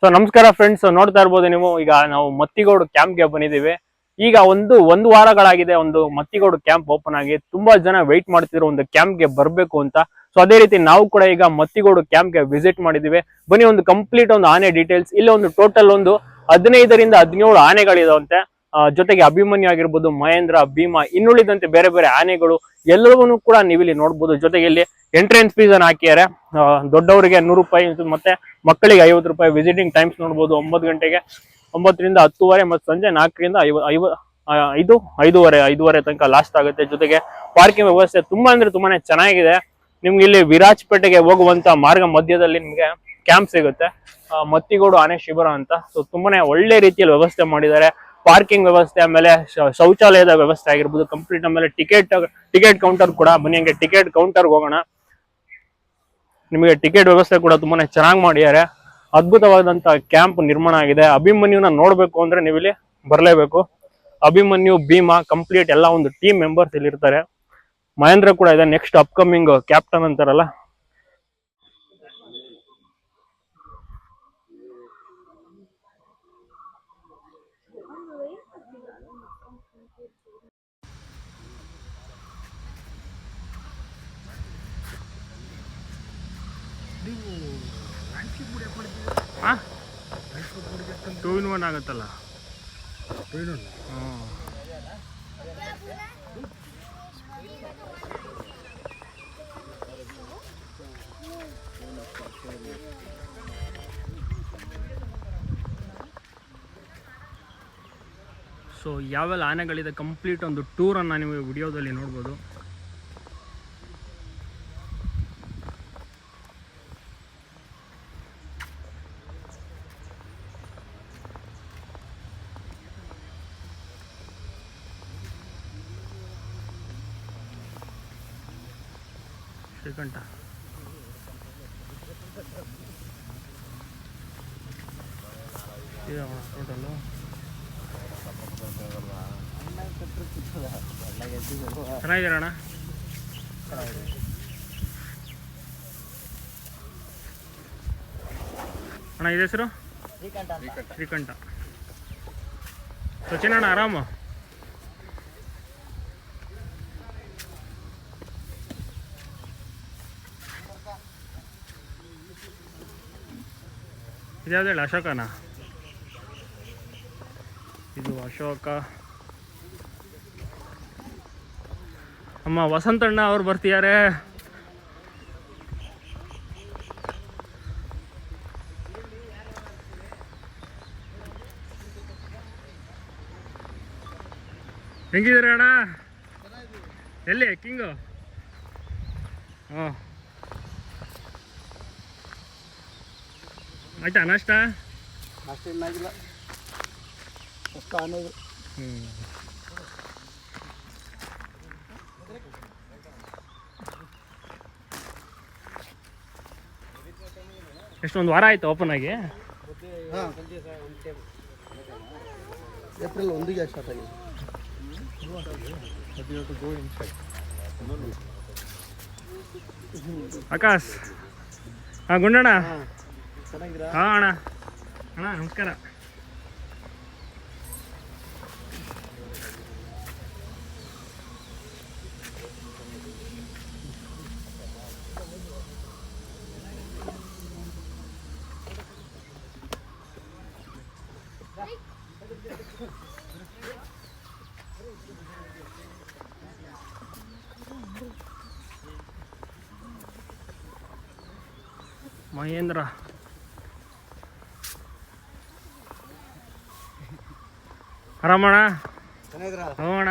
So ನಮಸ್ಕಾರ friends ನೋಡ್ತಾ ಇರ್ಬೋದು ನೀವು. ಈಗ ನಾವು ಮತ್ತಿಗೋಡು ಕ್ಯಾಂಪ್ಗೆ ಬಂದಿದ್ದೀವಿ. ಈಗ ಒಂದು ಒಂದು ವಾರಗಳಾಗಿದೆ ಒಂದು ಮತ್ತಿಗೋಡು ಕ್ಯಾಂಪ್ ಓಪನ್ ಆಗಿ. ತುಂಬಾ ಜನ ವೆಯ್ಟ್ ಮಾಡ್ತಿದ್ರು ಒಂದು ಕ್ಯಾಂಪ್ಗೆ ಬರಬೇಕು ಅಂತ. ಸೊ ಅದೇ ರೀತಿ ನಾವು ಕೂಡ ಈಗ ಮತ್ತಿಗೋಡು ಕ್ಯಾಂಪ್ಗೆ ವಿಸಿಟ್ ಮಾಡಿದ್ದೀವಿ. ಬನ್ನಿ, ಒಂದು ಕಂಪ್ಲೀಟ್ ಒಂದು ಆನೆ ಡೀಟೇಲ್ಸ್ ಇಲ್ಲಿ ಒಂದು ಟೋಟಲ್ ಒಂದು ಹದಿನೈದರಿಂದ ಹದಿನೇಳು ಆನೆಗಳಿದಾವಂತೆ. ಜೊತೆಗೆ ಅಭಿಮನ್ಯು ಆಗಿರ್ಬೋದು, ಮಹೇಂದ್ರ, ಭೀಮಾ, ಇನ್ನುಳಿದಂತೆ ಬೇರೆ ಬೇರೆ ಆನೆಗಳು ಎಲ್ಲವನ್ನೂ ಕೂಡ ನೀವಿಲ್ಲಿ ನೋಡ್ಬೋದು. ಜೊತೆಗೆ ಇಲ್ಲಿ ಎಂಟ್ರೆನ್ಸ್ ಫೀಸ್ ಅನ್ನು ಹಾಕಿದ್ದಾರೆ. ದೊಡ್ಡವರಿಗೆ ನೂರು ರೂಪಾಯಿ ಮತ್ತೆ ಮಕ್ಕಳಿಗೆ ಐವತ್ತು ರೂಪಾಯಿ ವಿಸಿಟಿಂಗ್ ಟೈಮ್ಸ್ ನೋಡ್ಬೋದು. ಒಂಬತ್ತು ಗಂಟೆಗೆ ಒಂಬತ್ತರಿಂದ ಹತ್ತುವರೆ ಮತ್ತು ಸಂಜೆ ನಾಲ್ಕರಿಂದ ಐವ ಐವ ಐದು, ಐದೂವರೆ ಐದೂವರೆ ತನಕ ಲಾಸ್ಟ್ ಆಗುತ್ತೆ. ಜೊತೆಗೆ ಪಾರ್ಕಿಂಗ್ ವ್ಯವಸ್ಥೆ ತುಂಬಾ ಅಂದರೆ ತುಂಬಾನೇ ಚೆನ್ನಾಗಿದೆ. ನಿಮ್ಗೆ ಇಲ್ಲಿ ವಿರಾಜಪೇಟೆಗೆ ಹೋಗುವಂತ ಮಾರ್ಗ ಮಧ್ಯದಲ್ಲಿ ನಿಮಗೆ ಕ್ಯಾಂಪ್ ಸಿಗುತ್ತೆ. ಮತ್ತಿಗೋಡು ಆನೆ ಶಿಬಿರ ಅಂತ. ಸೊ ತುಂಬಾನೇ ಒಳ್ಳೆ ರೀತಿಯಲ್ಲಿ ವ್ಯವಸ್ಥೆ ಮಾಡಿದ್ದಾರೆ. ಪಾರ್ಕಿಂಗ್ ವ್ಯವಸ್ಥೆ ಆಮೇಲೆ ಶೌಚಾಲಯದ ವ್ಯವಸ್ಥೆ ಆಗಿರ್ಬೋದು ಕಂಪ್ಲೀಟ್ ಆಮೇಲೆ ಟಿಕೆಟ್ ಟಿಕೆಟ್ ಕೌಂಟರ್ ಕೂಡ ಬನ್ನಿ ಹಂಗೆ, ಟಿಕೆಟ್ ಕೌಂಟರ್ ಹೋಗೋಣ. ನಿಮಗೆ ಟಿಕೆಟ್ ವ್ಯವಸ್ಥೆ ಕೂಡ ತುಂಬಾನೇ ಚೆನ್ನಾಗಿ ಮಾಡಿದ್ದಾರೆ. ಅದ್ಭುತವಾದಂತ ಕ್ಯಾಂಪ್ ನಿರ್ಮಾಣ ಆಗಿದೆ. ಅಭಿಮನ್ಯುನ ನೋಡ್ಬೇಕು ಅಂದ್ರೆ ನೀವು ಇಲ್ಲಿ ಬರಲೇಬೇಕು. ಅಭಿಮನ್ಯು, ಭೀಮಾ ಕಂಪ್ಲೀಟ್ ಎಲ್ಲ ಒಂದು ಟೀಮ್ ಮೆಂಬರ್ಸ್ ಇಲ್ಲಿ ಇರ್ತಾರೆ ಮಹೇಂದ್ರ ಕೂಡ ಇದೆ ನೆಕ್ಸ್ಟ್ ಅಪ್ಕಮಿಂಗ್ ಕ್ಯಾಪ್ಟನ್ ಅಂತಾರಲ್ಲ. ಟೂ ಇನ್ ಒನ್ ಆಗುತ್ತಲ್ಲ ಹ್ಞೂ ಸೊ ಯಾವೆಲ್ಲ ಆನೆಗಳಿದೆ? ಕಂಪ್ಲೀಟ್ ಒಂದು ಟೂರನ್ನು ನೀವು ವಿಡಿಯೋದಲ್ಲಿ ನೋಡ್ಬೋದು. ಶ್ರೀಕಂಠ ಇದೆ ಟೋಟಲ್ಲು ಚೆನ್ನಾಗಿದ್ದೀರ ಅಣ್ಣ ಅಣ್ಣ ಇದೆ ಹೆಸರು? ಶ್ರೀಕಂಠ. ಸಚಿನ್ ಅಣ್ಣ ಆರಾಮ? ಇದ್ಯಾವ್ದು ಹೇಳಿ ಅಶೋಕನ? ಇದು ಅಶೋಕ. ಅಮ್ಮ ವಸಂತಣ್ಣ ಅವ್ರು ಬರ್ತಿದ್ದಾರೆ. ಹೆಂಗಿದ್ದೀರ ಅಣ್ಣ? ಎಲ್ಲಿ ಕಿಂಗು? ಹಾಂ ಆಯ್ತಾ ನಾಷ್ಟ? ಅಷ್ಟೇನಾಗಿಲ್ಲ ಅಷ್ಟು ಅನ್ನೋದು. ಹ್ಞೂ ಎಷ್ಟೊಂದು ವಾರ ಆಯ್ತು ಓಪನ್ ಆಗಿ? ಏಪ್ರಿಲ್ ಒಂದಿಗೆ ಸ್ಟಾರ್ಟ್ ಆಗಿದೆ. ಆಕಾಶ್ ಹಾಂ ಗುಂಡಣ್ಣ? ಹಾಂ ಅಣ್ಣ. ಅಣ್ಣ ನಮಸ್ಕಾರ. ಮಹೇಂದ್ರ. ಆರಾಮಣ್ಣ ಹೋಗೋಣ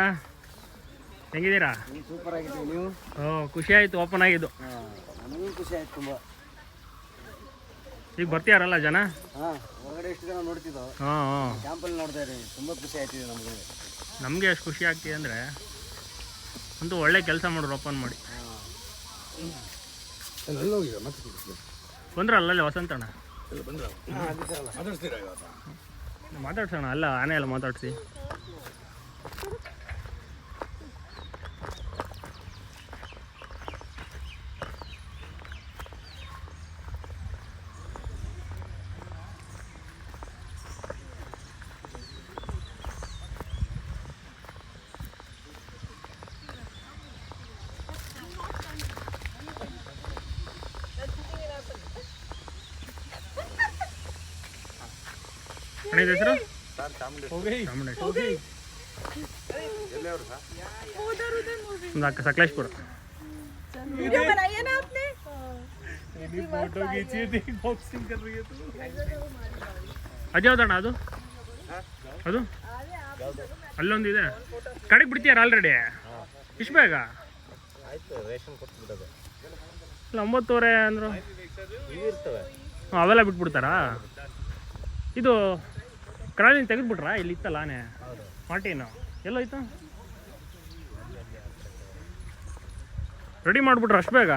ಹೆಂಗಿದ್ದೀರಾ? ಸೂಪರ್ ಆಗಿದ್ದೀವಿ ನೀವು? ಹೋ ಖುಷಿ ಆಯಿತು ಓಪನ್ ಆಗಿದ್ದು. ಹಾಂ ನನಗೂ ಖುಷಿ ಆಯ್ತು ತುಂಬ. ಈಗ ಬರ್ತೀಯಾರಲ್ಲ ಜನ? ಹಾಂ ಹೊರಗಡೆ ಎಷ್ಟು ಜನ ನೋಡ್ತಿದ್ದೋ ಹಾಂ ಹಾಂ. ಕ್ಯಾಂಪಲ್ಲಿ ನೋಡ್ತಾ ಇದ್ದೀವಿ. ತುಂಬ ಖುಷಿ ಆಯ್ತಿದೆ ನಮಗೆ. ನಮಗೆ ಎಷ್ಟು ಖುಷಿ ಆಗ್ತಿದೆ ಅಂದರೆ ಅಂತೂ ಒಳ್ಳೆ ಕೆಲಸ ಮಾಡೋರು ಓಪನ್ ಮಾಡಿ. ಬಂದ್ರಲ್ಲ ಅಲ್ಲಿ ವಸಂತಣ್ಣ? ಮಾತಾಡ್ತೀರಾ ಮಾತಾಡ್ಸೋಣ? ಅಲ್ಲ ಆನೆ ಎಲ್ಲ ಮಾತಾಡ್ಸಿ. ಅಣ್ಣ ಇದು ಹೆಸರು? ಸಕಲೇಶ್ಪುರ. ಅದು. ಯಾವ್ದಣ್ಣ ಅದು ಅದು? ಅಲ್ಲೊಂದಿದೆ. ಕಡೆಗೆ ಬಿಡ್ತೀಯಾರ ಆಲ್ರೆಡಿ ಇಷ್ಟು ಬೇಗ? ಇಲ್ಲ ಒಂಬತ್ತುವರೆ ಅಂದರು. ಅವೆಲ್ಲ ಬಿಟ್ಬಿಡ್ತಾರಾ? ಇದು ಕರಾಳಿನ ತೆಗೆದ್ಬಿಟ್ರಾ? ಇಲ್ಲಿ ಇತ್ತಲ್ಲ ಆನೆ? ಮಾರ್ಟಿನು ಎಲ್ಲೋಯ್ತು? ರೆಡಿ ಮಾಡಿಬಿಟ್ರು ಅಷ್ಟು ಬೇಗ?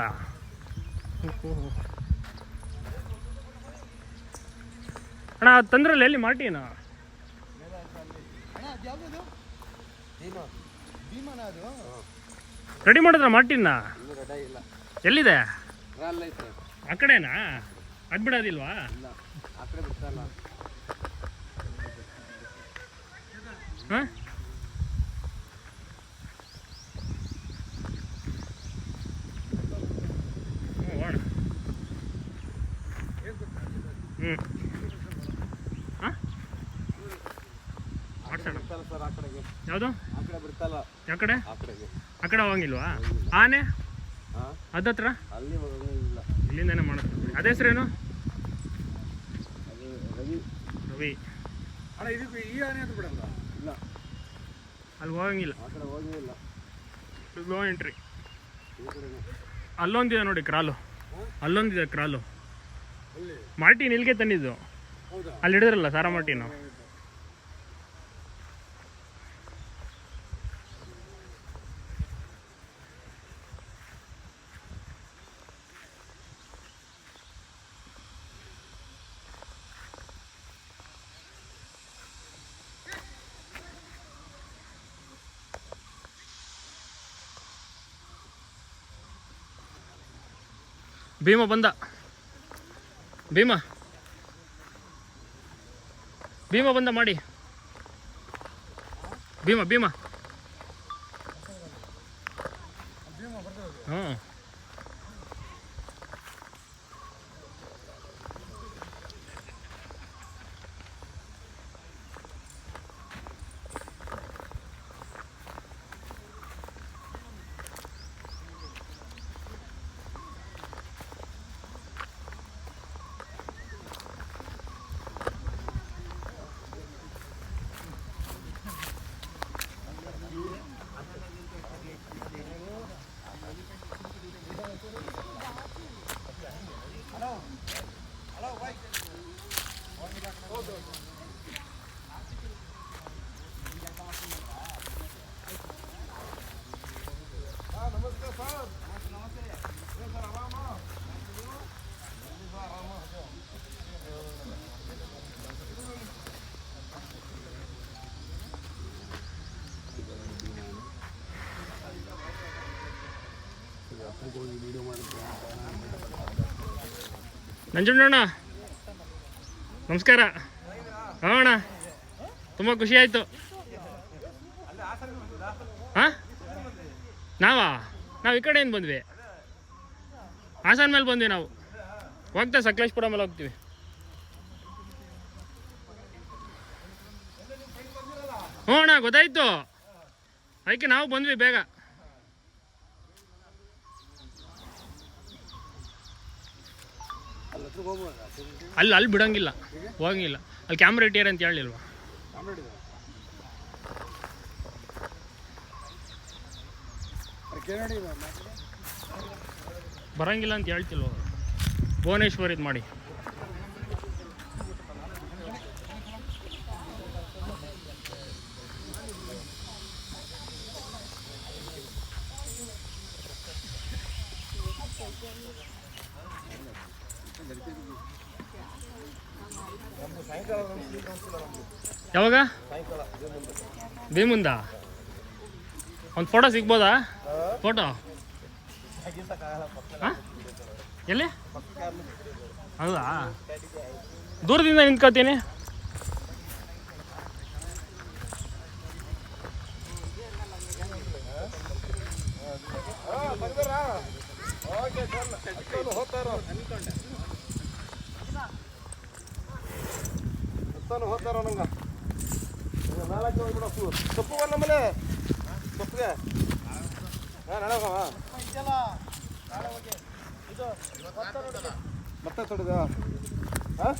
ಅಣ್ಣ ಅದು ತಂದ್ರಲ್ಲ ಎಲ್ಲಿ? ಮಾರ್ಟಿನು? ರೆಡಿ ಮಾಡಿದ್ರ ಮಾರ್ಟಿನ್ನ? ಎಲ್ಲಿದೆ? ಆ ಕಡೆನಾ? ಅದು ಬಿಡೋದಿಲ್ವಾ ಇಲ್ಲ ಆ ಕಡೆ ಬಿಡ್ತಲ್ಲ ಹಾಂ? ಹ್ಞೂ ಹಾಂ? ಯಾವುದು? ಯಾವ ಕಡೆ? ಆ ಕಡೆ ಹೋಗಂಗಿಲ್ವಾ? ಆನೆ? ಹಾಂ ಅದತ್ರ ಇಲ್ಲಿಂದನೇ ಮಾಡ್ತೀವಿ ಅದೇ ಹೆಸ್ರೇನು? ರವಿ. ರವಿ. ಅಣ್ಣ ಇದಕ್ಕೆ ಈ ಆನೆ ಅದು ಬಿಡಲ್ಲ. ಇಲ್ಲ. ಅಲ್ಲಿ ಹೋಗಂಗಿಲ್ಲ. ಆ ಕಡೆ ಹೋಗೇ ಇಲ್ಲ. No entry. ಈ ಕಡೆನೇ. ಅಲ್ಲೊಂದಿದೆ ನೋಡಿ ಕ್ರಾಲು. ಅಲ್ಲೊಂದಿದೆ ಕ್ರಾಲು. ಅಲ್ಲಿ ಮಾರ್ಟಿನ್ ಇಲ್ಲಿಗೆ ತಂದಿದ್ದು. ಹೌದಾ? ಅಲ್ಲಿ ಹಿಡಿದ್ರಲ್ಲ ಸಾರಾ ಮಾರ್ಟಿನು? ಭೀಮ ಬಂದ. ಭೀಮ. ಭೀಮ ಬಂದ ಮಾಡಿ. ಭೀಮ ಭೀಮ. ಹ್ಞೂ ನಂಜುಂಡಣ್ಣ. ನಮಸ್ಕಾರ. ಹಾಂ ಅಣ್ಣ ತುಂಬ ಖುಷಿ ಆಯಿತು. ಹಾಂ? ನಾವಾ? ನಾವು ಈ ಕಡೆಯಿಂದ ಬಂದ್ವಿ. ಹಾಸನ ಮೇಲೆ ಬಂದ್ವಿ ನಾವು. ಹೋಗ್ತಾ ಸಕಲೇಶ್ಪುರ ಮೇಲೆ ಹೋಗ್ತೀವಿ. ಹ್ಞೂ ಅಣ್ಣ, ಗೊತ್ತಾಯ್ತು. ಅದಕ್ಕೆ ನಾವು ಬಂದ್ವಿ ಬೇಗ. ಅಲ್ಲಿ ಅಲ್ಲಿ ಬಿಡೋಂಗಿಲ್ಲ. ಹೋಗಂಗಿಲ್ಲ. ಅಲ್ಲಿ ಕ್ಯಾಮ್ರಾ ಇಟ್ಟಿಯಾರ ಅಂತ ಹೇಳಿಲ್ವಾ ಬರಂಗಿಲ್ಲ ಅಂತ ಹೇಳ್ತಿಲ್ವ ಭುವನೇಶ್ವರ್ ಇದು ಮಾಡಿ. ಯಾವಾಗ? ಭೀಮುಂದ ಒಂದು ಫೋಟೋ ಸಿಗ್ಬೋದಾ? ಫೋಟೋ ಎಲ್ಲಿ? ಹೌದಾ? ದೂರದಿಂದ ನಿಂತ್ಕೋತೀನಿ. ಹೋಗ್ತಾನೆ ಹೋಗ್ತಾರ ನಂಗೆ? ನಾಲ್ಕು ಹೋಗ್ಬಿಡ ಸೊಪ್ಪು ಬರ ನಮ್ಮನೆ ಸೊಪ್ಪಿಗೆ. ಹಾಂ, ನಾಳೆ ಹೋಗವ? ಮತ್ತೆ ತೊಡಿದ ಹಾಂ?